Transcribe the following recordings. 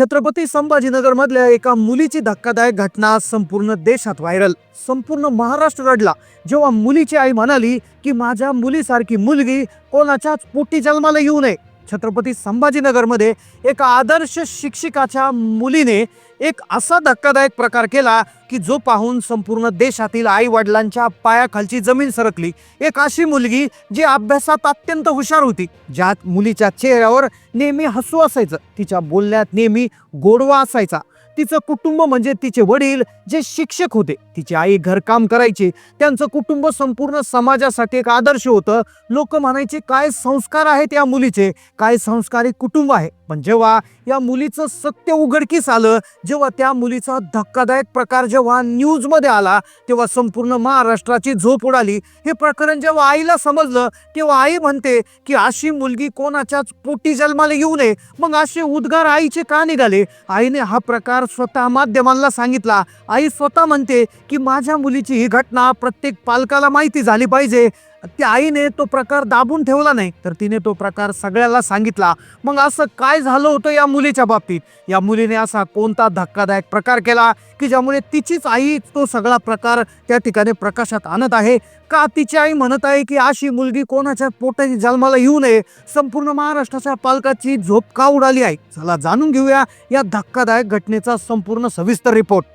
छत्रपती संभाजीनगर मधल्या एका मुलीची धक्कादायक घटना संपूर्ण देशात व्हायरल. संपूर्ण महाराष्ट्र रडला. जेव्हा मुलीची आई म्हणाली की माझ्या मुलीसारखी मुलगी कोणाच्याच पोटी जन्माला येऊ नये. छत्रपती संभाजीनगरमध्ये एका आदर्श शिक्षिकाच्या मुलीने एक असा धक्कादायक प्रकार केला की जो पाहून संपूर्ण देशातील आई वडिलांच्या पायाखालची जमीन सरकली. एक अशी मुलगी जी अभ्यासात अत्यंत हुशार होती ज्यात मुलीच्या चेहऱ्यावर नेहमी हसू असायचं तिच्या बोलण्यात नेहमी गोडवा असायचा. तिचं कुटुंब म्हणजे तिचे वडील जे शिक्षक होते. तिची आई घरकाम करायची. त्यांचं कुटुंब संपूर्ण समाजासाठी एक आदर्श होतं. लोक म्हणायचे काय संस्कार आहेत या मुलीचे? काय संस्कारिक कुटुंब आहे? पण जेव्हा या मुलीचं सत्य उघडकीस आलं. जेव्हा त्या मुलीचा धक्कादायक प्रकार जेव्हा न्यूजमध्ये आला तेव्हा संपूर्ण महाराष्ट्राची झोप उडाली. हे प्रकरण जेव्हा आईला समजलं तेव्हा आई म्हणते की अशी मुलगी कोणाच्याच पोटी जन्माला येऊ नये. मग असे उद्गार आईचे का निघाले? आईने हा प्रकार स्वतः माध्यमांना सांगितला. आई स्वतः म्हणते की माझ्या मुलीची ही घटना प्रत्येक पालकाला माहिती झाली पाहिजे. त्या आईने तो प्रकार दाबून ठेवला नाही तर तिने तो प्रकार सगळ्याला सांगितला. मग असं काय झालं होतं या मुलीच्या बाबतीत? या मुलीने असा कोणता धक्कादायक प्रकार केला की ज्यामुळे तिचीच आई तो सगळा प्रकार त्या ठिकाणी प्रकाशात आणत आहे? का तिची आई म्हणत आहे की अशी मुलगी कोणाच्या पोटाची जन्माला येऊ नये? संपूर्ण महाराष्ट्राच्या पालकाची झोप का उडाली आहे? चला जाणून घेऊया या धक्कादायक घटनेचा संपूर्ण सविस्तर रिपोर्ट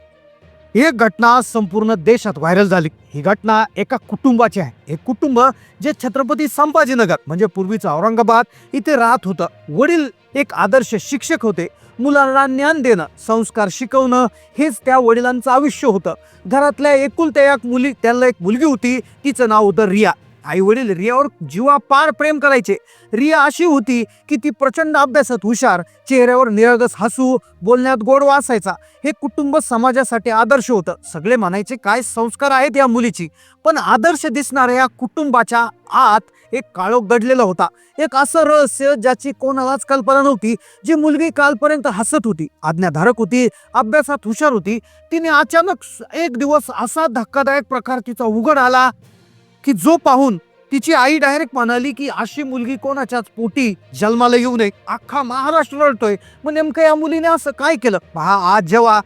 ही एक घटना संपूर्ण देशात व्हायरल झाली. ही घटना एका कुटुंबाची आहे. हे कुटुंब जे छत्रपती संभाजीनगर म्हणजे पूर्वीचं औरंगाबाद इथे राहत होतं. वडील एक आदर्श शिक्षक होते. मुलांना ज्ञान देणं संस्कार शिकवणं हेच त्या वडिलांचं आयुष्य होतं. घरातल्या एकुलत्या एक मुली त्याला एक मुलगी होती. तिचं नाव होतं रिया. आई वडील रियावर जीवापार प्रेम करायचे. रिया अशी होती की ती प्रचंड अभ्यासात हुशार चेहऱ्यावर निरागस हसू बोलण्यात गोडवा असायचा हे कुटुंब समाजासाठी आदर्श होतं. सगळे म्हणायचे काय संस्कार आहेत या मुलीची? पण आदर्श दिसणाऱ्या या कुटुंबाच्या आत एक काळोख घडलेला होता. एक असं रहस्य ज्याची कोणालाच कल्पना नव्हती जी मुलगी कालपर्यंत हसत होती. आज्ञाधारक होती अभ्यासात हुशार होती. तिने अचानक एक दिवस असा धक्कादायक प्रकार तिचा उघड आला की जो पाहून तिची आई डायरेक्ट म्हणाली की अशी मुलगी कोणाच्याच पोटी जन्माला येऊ नये. अख्खा महाराष्ट्र रडतोय. मग नेमकं या मुलीने असं काय केलं? पहा आज जेव्हा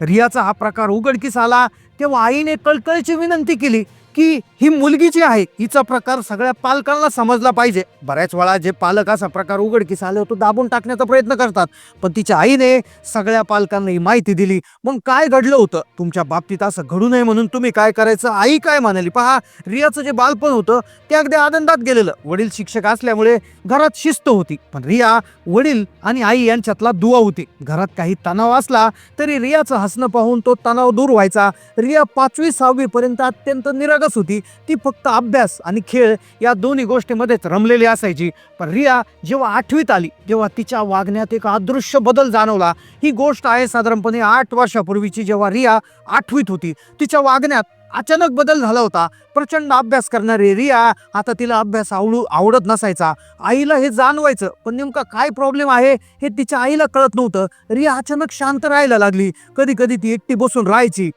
रियाचा हा प्रकार उघडकीस आला तेव्हा आईने कळकळीची विनंती केली की ही मुलगी जी आहे हिचा प्रकार सगळ्या पालकांना समजला पाहिजे. बऱ्याच वेळा जे पालक असा प्रकार उघडकीस आले तो दाबून टाकण्याचा प्रयत्न करतात. पण तिच्या आईने सगळ्या पालकांना ही माहिती दिली. मग काय घडलं होतं? तुमच्या बाबतीत असं घडू नये म्हणून तुम्ही काय करायचं? आई काय म्हणाली? पहा रियाचं जे बालपण होतं ते अगदी आनंदात गेलेलं. वडील शिक्षक असल्यामुळे घरात शिस्त होती. पण रिया वडील आणि आई यांच्यातला दुवा होती. घरात काही तणाव असला तरी रियाचं हसणं पाहून तो तणाव दूर व्हायचा. रिया पाचवी सहावी पर्यंत अत्यंत निरागस होती ती फक्त अभ्यास आणि खेळ या दोन्ही गोष्टीमध्येच रमलेली असायची. पण रिया जेव्हा आठवीत आली तेव्हा तिच्या वागण्यात एक अदृश्य बदल जाणवला. ही गोष्ट आहे साधारणपणे आठ वर्षापूर्वीची जेव्हा रिया आठवीत होती. तिच्या वागण्यात अचानक बदल झाला होता. प्रचंड अभ्यास करणारी रिया आता तिला अभ्यास आवडू आवडत नसायचा. आईला हे जाणवायचं पण नेमका काय प्रॉब्लेम आहे हे तिच्या आईला कळत नव्हतं. रिया अचानक शांत राहायला लागली. कधी कधी ती एकटी बसून राहायची.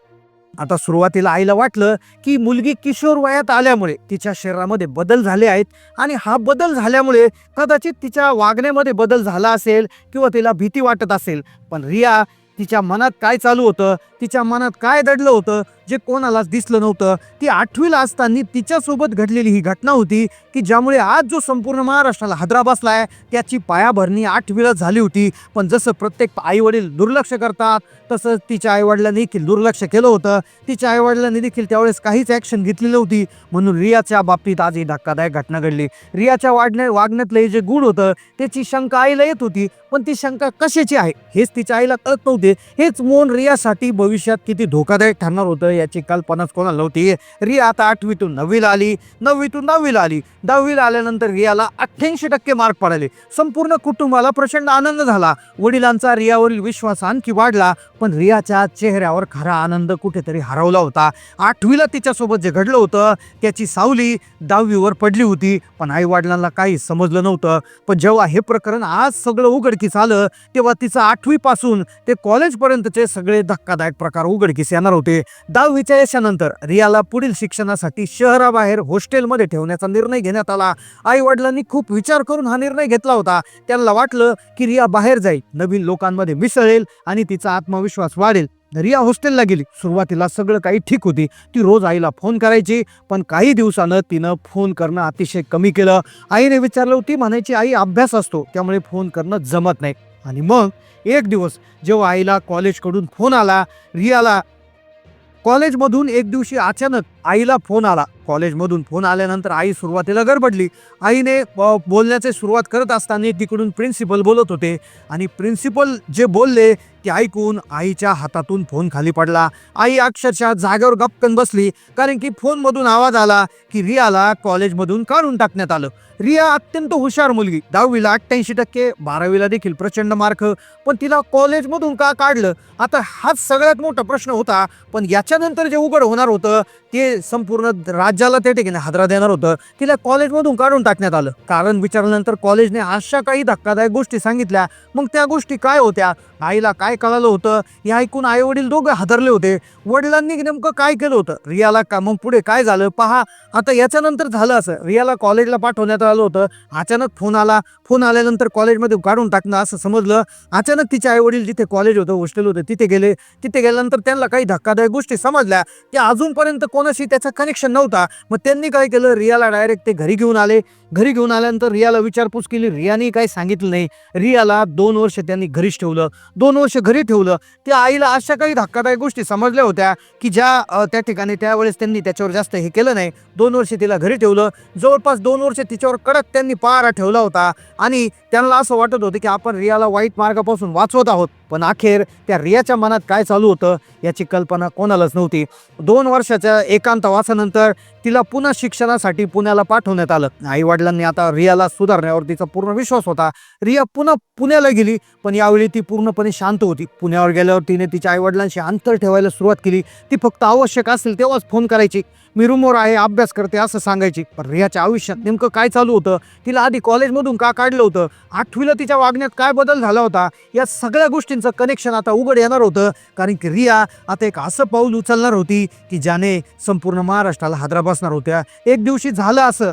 आता सुरुवातीला आईला वाटलं की मुलगी किशोर वयात आल्यामुळे तिच्या शरीरामध्ये बदल झाले आहेत आणि हा बदल झाल्यामुळे कदाचित तिच्या वागण्यामध्ये बदल झाला असेल किंवा तिला भीती वाटत असेल. पण रिया तिच्या मनात काय चालू होतं तिच्या मनात काय दडलं होतं जे कोणालाच दिसलं नव्हतं ती आठवीला असताना तिच्यासोबत घडलेली ही घटना होती की ज्यामुळे आज जो संपूर्ण महाराष्ट्राला हादरा आहे त्याची पायाभरणी आठवीला झाली होती. पण जसं प्रत्येक आईवडील दुर्लक्ष करतात तसं तिच्या आईवडिलांनी देखील दुर्लक्ष केलं होतं. तिच्या आईवडिलांनी देखील त्यावेळेस काहीच ॲक्शन घेतली नव्हती. म्हणून रियाच्या बाबतीत आज ही धक्कादायक घटना घडली. रियाच्या वाढण्या वागण्यातलं हे जे गुण होतं त्याची शंका आईला येत होती. पण ती शंका कशाची आहे हेच तिच्या आईला कळत नव्हते. हेच मौन रियासाठी भविष्यात किती धोकादायक ठरणार होतं याची कल्पनाच कोणाला नव्हती. रिया आता आठवीतून नववीला आली नववीतून दहावीला आली. दहावीला आल्यानंतर रियाला अठ्ठ्याऐंशी टक्के मार्क पडले संपूर्ण कुटुंबाला प्रचंड आनंद झाला. वडिलांचा रियावरील विश्वास आणखी वाढला पण रियाच्या चेहऱ्यावर खरा आनंद कुठेतरी हरवला होता. आठवीला तिच्यासोबत जे घडलं होतं त्याची सावली दहावीवर पडली होती पण आई वडिलांना काही समजलं नव्हतं. पण जेव्हा हे प्रकरण आज सगळं उघडकीस आलं तेव्हा तिचं आठवीपासून ते कॉलेजपर्यंतचे सगळे धक्कादायक प्रकार उघडकीस येणार होते. दहावीच्या यशानंतर रियाला पुढील शिक्षणासाठी शहराबाहेर हॉस्टेलमध्ये ठेवण्याचा निर्णय घेण्यात आला. आई वडिलांनी खूप विचार करून हा निर्णय घेतला होता. त्यांना वाटलं की रिया बाहेर जाईल नवीन लोकांमध्ये मिसळेल आणि तिचा आत्मविश्वास वाढेल. रिया हॉस्टेलला गेली. सुरुवातीला सगळं काही ठीक होती. ती रोज आईला फोन करायची पण काही दिवसानं तिनं फोन करणं अतिशय कमी केलं. आईने विचारलं होती म्हणायची आई अभ्यास असतो त्यामुळे फोन करणं जमत नाही. आणि मग एक दिवस जेव्हा आईला कॉलेजकडून फोन आला रियाला कॉलेजमधून एक दिवशी अचानक आईला फोन आला. कॉलेजमधून फोन आल्यानंतर आई सुरुवातीला गडबडली. आईने अ, बोलण्याची सुरुवात करत असताना तिकडून प्रिन्सिपल बोलत होते आणि प्रिन्सिपल जे बोलले ते ऐकून आईच्या हातातून फोन खाली पडला. आई अक्षरशः जागेवर गपकन बसली कारण की फोनमधून आवाज आला की रियाला कॉलेजमधून काढून टाकण्यात आलं. रिया अत्यंत हुशार मुलगी. दहावीला अठ्ठ्याऐंशी टक्के बारावीला देखील प्रचंड मार्क. पण तिला कॉलेजमधून का काढलं? आता हाच सगळ्यात मोठा प्रश्न होता. पण त्याच्यानंतर जे उघड होणार होतं ते संपूर्ण राज्याला त्या ठिकाणी हादरा देणार होतं. तिला कॉलेजमधून काढून टाकण्यात आलं. कारण विचारल्यानंतर कॉलेजने अशा काही धक्कादायक गोष्टी सांगितल्या. मग त्या गोष्टी काय होत्या? आईला काय कळालं होतं? हे ऐकून आई वडील दोघं हादरले होते. वडिलांनी नेमकं काय केलं होतं? रियाला का मग पुढे काय झालं? पहा. आता याच्यानंतर झालं असं. रियाला कॉलेजला पाठवण्यात आलं होतं. अचानक फोन आला. फोन आल्यानंतर कॉलेजमध्ये काढून टाकणं असं समजलं. अचानक तिचे आई वडील जिथे कॉलेज होतं हॉस्टेल होतं तिथे गेले. तिथे गेल्यानंतर त्यांना काही धक्कादायक गोष्टी समजल्या की अजूनपर्यंत कोणाशी त्याचा कनेक्शन नव्हता. मग त्यांनी काय केलं? रियाला डायरेक्ट ते घरी घेऊन आले. घरी घेऊन आल्यानंतर रियाला विचारपूस केली रियाने काही सांगितलं नाही. रियाला दोन वर्ष त्यांनी घरीच ठेवलं. दोन वर्ष घरी ठेवलं. त्या आईला अशा काही धक्कादायक गोष्टी समजल्या होत्या की ज्या त्या ठिकाणी त्यावेळेस त्यांनी त्याच्यावर जास्त हे केलं नाही. दोन वर्ष तिला घरी ठेवलं. जवळपास दोन वर्ष तिच्यावर कडक त्यांनी पारा ठेवला होता आणि त्यांना असं वाटत होतं की आपण रियाला वाईट मार्गापासून वाचवत आहोत. पण अखेर त्या रियाच्या मनात काय चालू होतं याची कल्पना कोणालाच नव्हती. दोन वर्षाच्या एकांतवासानंतर तिला पुन्हा शिक्षणासाठी पुण्याला पाठवण्यात आलं. आई वडिलांनी आता रियाला सुधारण्यावर तिचा पूर्ण विश्वास होता. रिया पुन्हा पुण्याला गेली पण यावेळी ती पूर्णपणे शांत होती. पुण्यावर गेल्यावर तिने तिच्या आईवडिलांशी अंतर ठेवायला सुरुवात केली. ती फक्त आवश्यक असेल तेव्हाच फोन करायची. मी रूमवर आहे अभ्यास करते असं सांगायची. पण रियाच्या आयुष्यात नेमकं काय चालू होतं? तिला आधी कॉलेजमधून का काढलं होतं? आठवीला तिच्या वागण्यात काय बदल झाला होता? या सगळ्या गोष्टींचं कनेक्शन आता उघड येणार होतं. कारण की रिया आता एक असं पाऊल उचलणार होती की ज्याने संपूर्ण महाराष्ट्राला हादरा बसणार होत्या. एक दिवशी झालं असं.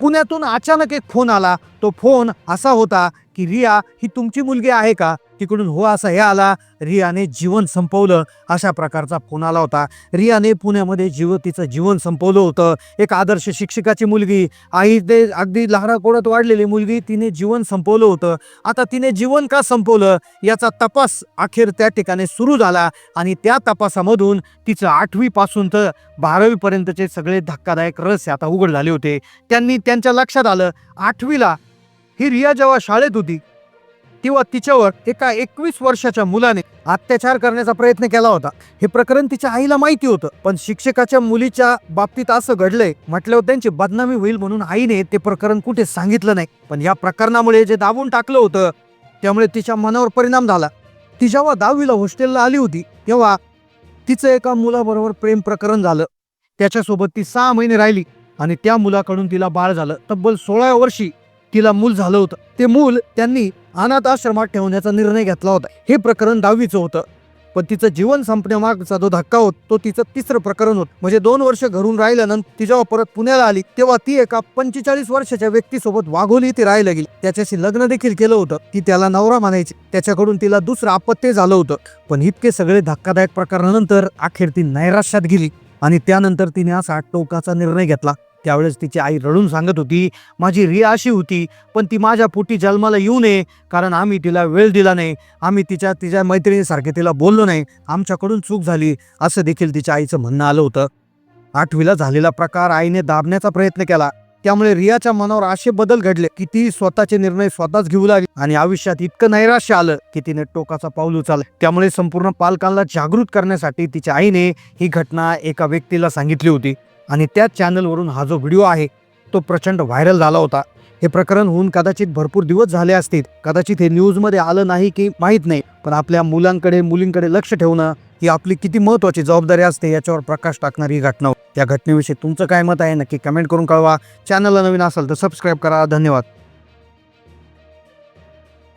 पुण्यातून अचानक एक फोन आला. तो फोन असा होता की रिया ही तुमची मुलगी आहे का? तिकडून हो असा हे आला. रियाने जीवन संपवलं. अशा प्रकारचा फोन आला होता. रियाने पुण्यामध्ये जीव तिचं जीवन संपवलं होतं. एक आदर्श शिक्षकाची मुलगी. आई ते अगदी लहानाकोडात वाढलेली मुलगी. तिने जीवन संपवलं होतं. आता तिने जीवन का संपवलं? याचा तपास अखेर त्या ठिकाणी सुरू झाला आणि त्या तपासामधून तिचं आठवीपासून तर बारावीपर्यंतचे सगळे धक्कादायक रहस्य आता उघड झाले होते. त्यांनी त्यांच्या लक्षात आलं. आठवीला ही रिया जेव्हा शाळेत होती तेव्हा तिच्यावर एका एकवीस वर्षाच्या मुलाने अत्याचार करण्याचा प्रयत्न केला होता. हे प्रकरण तिच्या आईला माहिती होतं पण शिक्षकाच्या मुलीच्या बाबतीत असं घडलंय म्हटल्यावर त्यांची बदनामी होईल म्हणून आईने ते प्रकरण कुठे सांगितलं नाही. पण या प्रकरणामुळे जे दाबून टाकलं होतं त्यामुळे तिच्या मनावर परिणाम झाला. ती जेव्हा दहावीला हॉस्टेलला आली होती तेव्हा तिचं एका मुलाबरोबर प्रेम प्रकरण झालं. त्याच्यासोबत ती सहा महिने राहिली आणि त्या मुलाकडून तिला बाळ झालं. तब्बल सोळा वर्षी तिला मूल झालं होतं. ते मूल त्यांनी अनाथ आश्रमात ठेवण्याचा निर्णय घेतला होता. हे प्रकरण दहावीचं होतं. पण तिचं जीवन संपण्यामागचा जो धक्का होत तो तिचं तिसरं प्रकरण होत. म्हणजे दोन वर्ष घरून राहिल्यानंतर ती जेव्हा परत पुण्याला आली तेव्हा ती एका पंचेचाळीस वर्षाच्या व्यक्तीसोबत वाघोली ती राहायला गेली. त्याच्याशी लग्न देखील केलं होतं. ती त्याला नवरा मानायची त्याच्याकडून तिला दुसरं अपत्य झालं होतं. पण इतके सगळे धक्कादायक प्रकरणानंतर अखेर ती नैराश्यात गेली. आणि त्यानंतर तिने असा टोकाचा निर्णय घेतला. त्यावेळेस तिची आई रडून सांगत होती माझी रिया अशी होती पण ती माझ्या पोटी जन्माला येऊ नये कारण आम्ही तिला वेळ दिला नाही आम्ही तिच्या तिच्या मैत्रिणीसारखे तिला बोललो नाही आमच्याकडून चूक झाली असं देखील तिच्या आईचं म्हणणं आलं होतं. आठवीला झालेला प्रकार आईने दाबण्याचा प्रयत्न केला. त्यामुळे रियाच्या मनावर असे बदल घडले की ती स्वतःचे निर्णय स्वतःच घेऊ लागली आणि आयुष्यात इतकं नैराश्य आलं की तिने टोकाचा पाऊल उचलला. त्यामुळे संपूर्ण पालकांना जागृत करण्यासाठी तिच्या आईने ही घटना एका व्यक्तीला सांगितली होती. आणि त्या चॅनलवरून हा जो व्हिडिओ आहे तो प्रचंड व्हायरल झाला होता. हे प्रकरण होऊन कदाचित भरपूर दिवस झाले असतील. कदाचित हे न्यूजमध्ये आलं नाही की माहीत नाही. पण आपल्या मुलांकडे मुलींकडे लक्ष ठेवणं ही आपली किती महत्त्वाची जबाबदारी असते याच्यावर प्रकाश टाकणारी ही घटना या त्या घटनेविषयी तुमचं काय मत आहे नक्की कमेंट करून कळवा. चॅनलला नवीन असाल तर सबस्क्राईब करा. धन्यवाद.